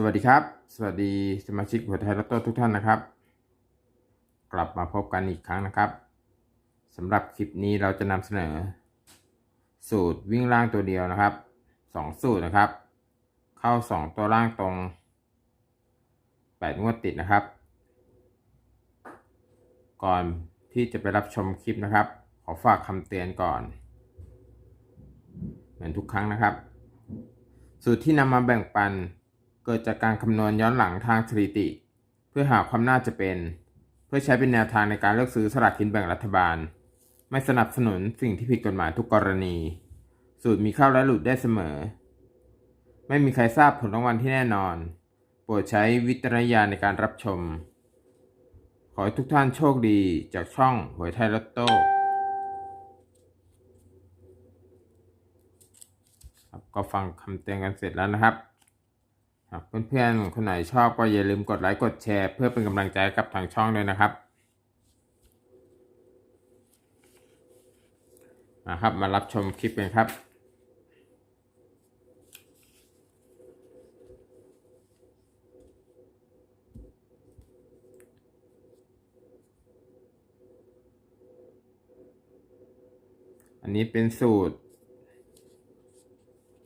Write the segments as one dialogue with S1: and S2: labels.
S1: สวัสดีครับ สวัสดีสมาชิกหัวไทยรัตโต้ทุกท่านนะครับ กลับมาพบกันอีกครั้งนะครับสำหรับคลิปนี้เราจะนำเสนอ สูตรวิ่งล่างตัวเดียวนะครับสองสูตรนะครับ เข้าสองตัวล่างตรงแปดงวดติดนะครับ ก่อนที่จะไปรับชมคลิปนะครับ ขอฝากคำเตือนก่อน เหมือนทุกครั้งนะครับ สูตรที่นำมาแบ่งปัน เกิดจากการคำนวณย้อนหลังทางสถิติ เพื่อหาความน่าจะเป็น เพื่อใช้เป็นแนวทางในการเลือกซื้อสลากกินแบ่งรัฐบาล ไม่สนับสนุนสิ่งที่ผิดกฎหมายทุกกรณี สูตรมีเข้าและหลุดได้เสมอ ไม่มีใครทราบผลรางวัลที่แน่นอน โปรดใช้วิจารณญาณในการรับชม ขอให้ทุกท่านโชคดีจากช่องหวยไทยลอตโต้ครับก็ฟังคำเตือนกันเสร็จแล้วนะครับ หากเพื่อนๆคนไหนชอบก็อย่าลืมกดไลค์กดแชร์ เพื่อเป็นกำลังใจกับทางช่องด้วยนะครับมาครับมารับชมคลิปกันครับอันนี้เป็นสูตร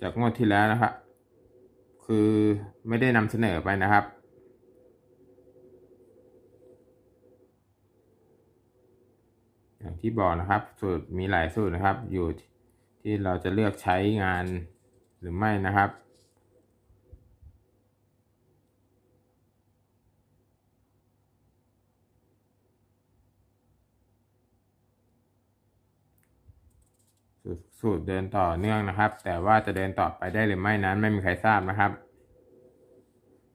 S1: จากงวดที่แล้วนะครับ คือไม่ได้นำเสนอไปนะครับ อย่างที่บอกนะครับสูตรมีหลายสูตรนะครับ อยู่ที่เราจะเลือกใช้งานหรือไม่นะครับ สูตรเดินต่อเนื่องนะครับ แต่ว่าจะเดินต่อไปได้หรือไม่นั้นไม่มีใครทราบนะครับ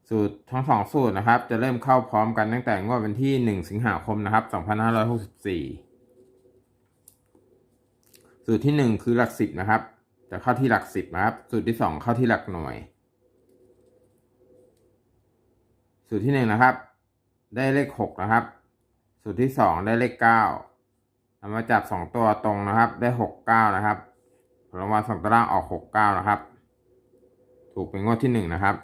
S1: สูตรทั้งสองสูตรนะครับ จะเริ่มเข้าพร้อมกันตั้งแต่งวดวันที่ 1 สิงหาคมนะครับ 2564 สูตรที่ 1 คือหลักสิบนะครับ จะเข้าที่หลักสิบนะครับ สูตรที่ 2 เข้าที่หลักหน่วย สูตรที่ 1 นะครับ ได้เลข 6 นะครับ สูตรที่ 2 ได้เลข 9 เอามาจับ2ตัวตรงนะครับ ได้6 9นะครับผลรางวัลสองตัวล่างออก6 9นะครับ ถูกเป็นงวดที่1นะครับ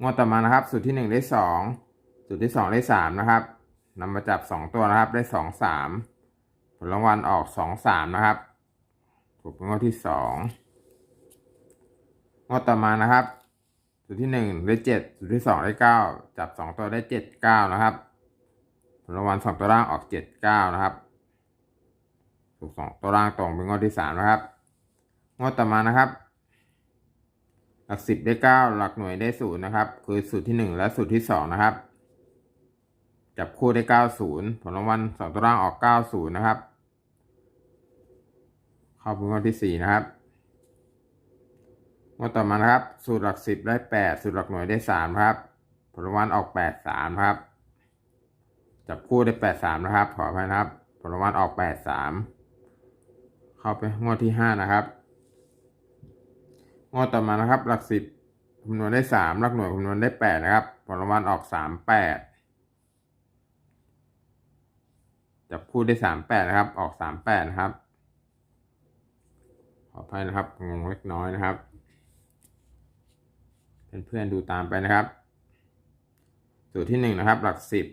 S1: งวดต่อมานะครับ สูตรที่หนึ่งได้สองสูตรที่สองได้สามนะครับนำมาจับสองตัวนะครับ ได้สองสามผลรางวัลออกสองสามนะครับ ถูกเป็นงวดที่สองงวดต่อมานะครับ สูตรที่หนึ่งได้เจ็ดสูตรที่สองได้เก้าจับสองตัวได้เจ็ดเก้านะครับ ผลรางวัลสองตัวล่างออกเจ็ดเก้านะครับ ถูกสองตัวล่างตรงเป็นงวดที่สามนะครับ งวดต่อมานะครับ หลักสิบได้เก้าหลักหน่วยได้ศูนย์นะครับ คือสูตรที่หนึ่งและสูตรที่สองนะครับ จับคู่ได้เก้าศูนย์ผลรางวัลสองตัวล่างออกเก้าศูนย์นะครับ เข้าเป็นงวดที่สี่นะครับงวดต่อมานะครับ สูตรหลักสิบได้แปดสูตรหลักหน่วยได้สามครับ ผลรางวัลออกแปดสามครับ จับคู่ได้แปดสามนะครับ ขออภัยนะครับ ผลรางวัลออกแปดสามเข้าไปงวดที่ห้านะครับงวดต่อมานะครับ หลักสิบคำนวณได้สามหลักหน่วยคำนวณได้แปดนะครับ ผลรางวัลออกสามแปดจับคู่ได้สามแปดนะครับ ออกสามแปดนะครับ ขออภัยนะครับ งงเล็กน้อยนะครับ เพื่อนๆดูตามไปนะครับ สูตรที่หนึ่งนะครับ หลักสิบ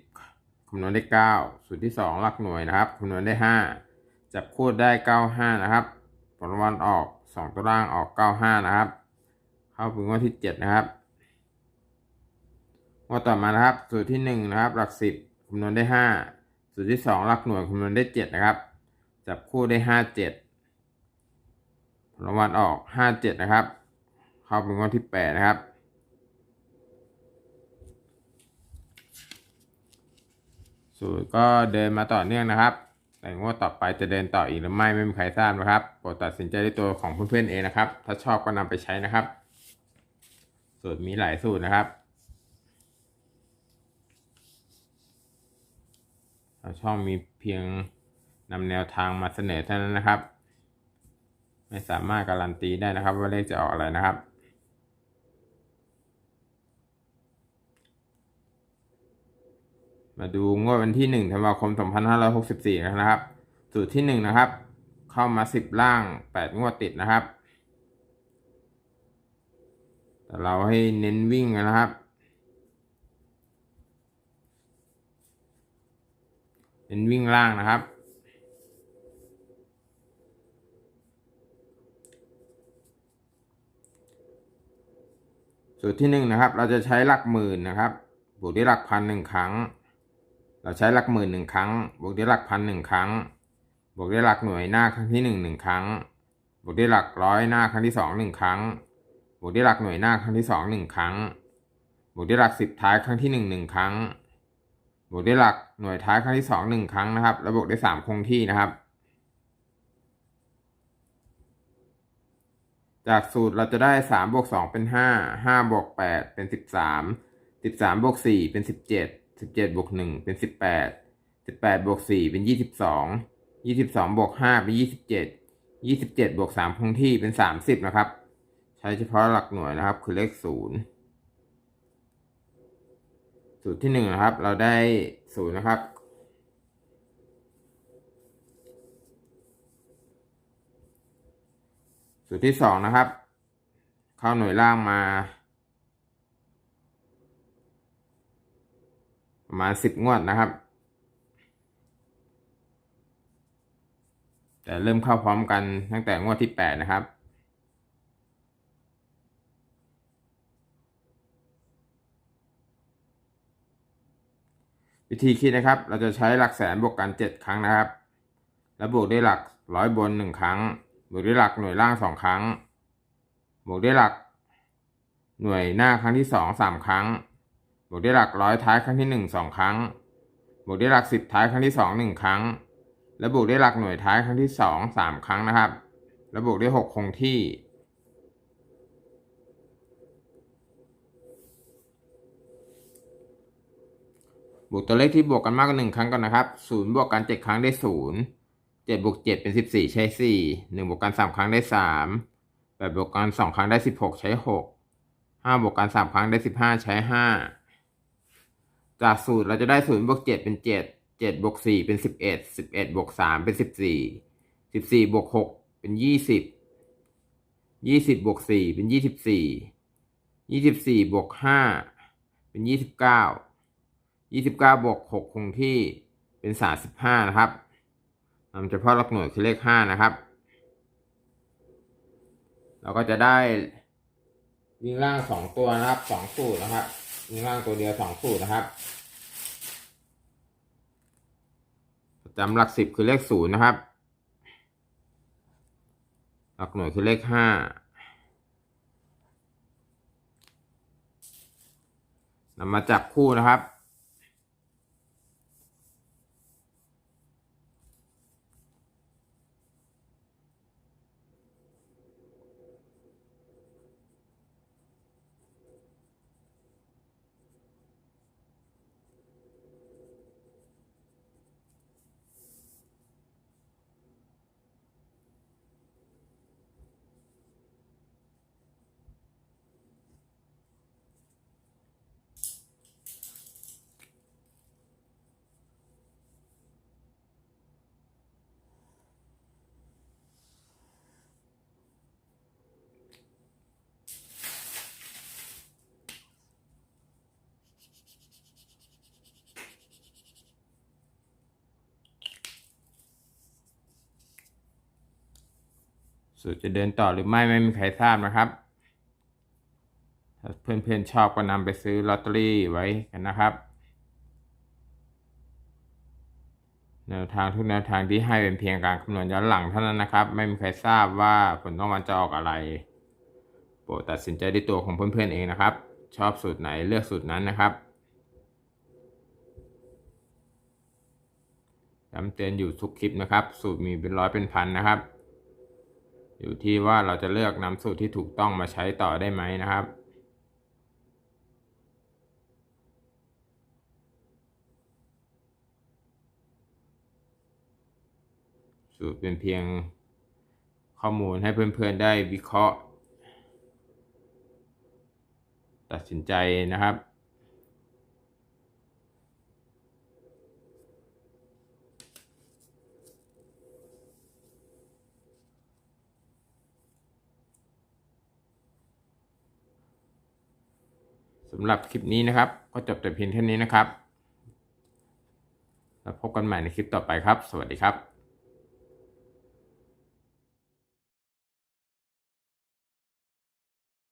S1: ำนวณได้เก้าสูตรที่สองหลักหน่วยนะครับคำนวณได้ห้าจับคู่ได้เก้าห้านะครับ ผลรางวัลออกสองตัวล่างออกเก้าห้านะครับ เข้าเป็นงวดที่เจ็ดนะครับงวดต่อมานะครับ สูตรที่หนึ่งนะครับ หลักสิบคำนวณได้ห้าสูตรที่สองหลักหน่วยคำนวณได้เจ็ดนะครับ จับคู่ได้ห้าเจ็ดผลรางวัลออกห้าเจ็ดนะครับ เข้าเป็นงวดที่แปดนะครับ สูตรก็เดินมาต่อเนื่องนะครับ แต่งวดต่อไปจะเดินต่ออีกหรือไม่ไม่มีใครทราบนะครับโปรดตัดสินใจด้วยตัวของเพื่อนๆเองนะครับ ถ้าชอบก็นำไปใช้นะครับ สูตรมีหลายสูตรนะครับทาช่องมีเพียงนำแนวทางมาเสนอเท่านั้นนะครับ ไม่สามารถการันตีได้นะครับว่าเลขจะออกอะไรนะครับ มาดูงวดวันที่หนึ่งธันวาคมสองพันห้าร้อยหกสิบสี่นะครับ สูตรที่หนึ่งนะครับ เข้ามาสิบล่างแปดงวดติดนะครับ แต่เราให้เน้นวิ่งนะครับ เน้นวิ่งล่างนะครับ สูตรที่หนึ่งนะครับ เราจะใช้หลักหมื่นนะครับบวกด้วยหลักพันหนึ่งครั้ง เราใช้หลักหมื่นหนึ่งครั้ง บวกด้วยหลักพันหนึ่งครั้ง บวกด้วยหลักหน่วยหน้าครั้งที่หนึ่งหนึ่งครั้ง บวกด้วยหลักร้อยหน้าครั้งที่สองหนึ่งครั้ง บวกด้วยหลักหน่วยหน้าครั้งที่สองหนึ่งครั้ง บวกด้วยหลักสิบท้ายครั้งที่หนึ่งหนึ่งครั้ง บวกด้วยหลักหน่วยท้ายครั้งที่สองหนึ่งครั้งนะครับ แล้วบวกด้วยสามคงที่นะครับ จากสูตรเราจะได้สามบวกสองเป็นห้าห้าบวกแปดเป็นสิบสามสิบสามบวกสี่เป็นสิบเจ็ด สิบเจ็ดบวกหนึ่งเป็นสิบแปดสิบแปดบวกสี่เป็นยี่สิบสองยี่สิบสองบวกห้าเป็นยี่สิบเจ็ดยี่สิบเจ็ดบวกสามคงที่เป็นสามสิบนะครับ ใช้เฉพาะหลักหน่วยนะครับ คือเลขศูนย์สูตรที่หนึ่งนะครับ เราได้ศูนย์นะครับสูตรที่สองนะครับ เข้าหน่วยล่างมา ประ มาสิบงวดนะครับ แต่เริ่มเข้าพร้อมกันตั้งแต่งวดที่แปดนะครับวิธีคิดนะครับ เราจะใช้หลักแสนบวกกันเจ็ดครั้งนะครับ แล้วบวกด้วยหลักร้อยบนหนึ่งครั้ง บวกด้วยหลักหน่วยล่างสองครั้ง บวกด้วยหลัก หน่วยหน้าครั้งที่สองสามครั้ง บวกด้วยหลักร้อยท้ายครั้งที่หนึ่งสองครั้ง บวกด้วยหลักสิบท้ายครั้งที่สองหนึ่งครั้ง แล้วบวกด้วยหลักหน่วยท้ายครั้งที่สองสามครั้งนะครับ แล้วบวกด้วยหกคงที่ บวกตัวเลขที่บวกกันมากกว่าหนึ่งครั้งก่อนนะครับศูนย์บวกกันเจ็ดครั้งได้ศูนย์เจ็ดบวกเจ็ดเป็นสิบสี่ใช้สี่หนึ่งบวกกันสามครั้งได้สามแปดบวกกันสองครั้งได้สิบหกใช้หกห้าบวกกันสามครั้งได้สิบห้าใช้ห้า จากสูตรเราจะได้ศูนย์บวกเจ็ดเป็นเจ็ดเจ็ดบวกสี่เป็นสิบเอ็ดสิบเอ็ดบวกสามเป็นสิบสี่สิบสี่บวกหกเป็นยี่สิบยี่สิบบวกสี่เป็นยี่สิบสี่ยี่สิบสี่บวกห้าเป็นยี่สิบเก้ายี่สิบเก้าบวกหกคงที่เป็นสามสิบห้านะครับนำเฉพาะหลักหน่วยคือเลขห้านะครับ เราก็จะได้วิ่งล่างสองตัวนะครับสองสูตรนะครับ มีล่างตัวเดียวสองสูตรนะครับประจำหลักสิบคือเลขศูนย์นะครับ หลักหน่วยคือเลขห้านำมาจับคู่นะครับ สูตรจะเดินต่อหรือไม่ไม่มีใครทราบนะครับ ถ้าเพื่อนๆชอบก็นำไปซื้อลอตเตอรี่ไว้กันนะครับ แนวทางทุกแนวทางที่ให้เป็นเพียงการคำนวณย้อนหลังเท่านั้นนะครับ ไม่มีใครทราบว่าผลต้องมันจะออกอะไร โปรดตัดสินใจด้วยตัวของเพื่อนๆเองนะครับ ชอบสูตรไหนเลือกสูตรนั้นนะครับย้ำเตือนอยู่ทุกคลิปนะครับ สูตรมีเป็นร้อยเป็นพันนะครับ อยู่ที่ว่าเราจะเลือกนำสูตรที่ถูกต้องมาใช้ต่อได้ไหมนะครับ สูตรเป็นเพียงข้อมูลให้เพื่อนๆได้วิเคราะห์ ตัดสินใจนะครับ สำหรับคลิปนี้นะครับ ก็จบแต่เพียงเท่านี้นะครับ แล้วพบกันใหม่ในคลิปต่อไปครับ สวัสดีครับ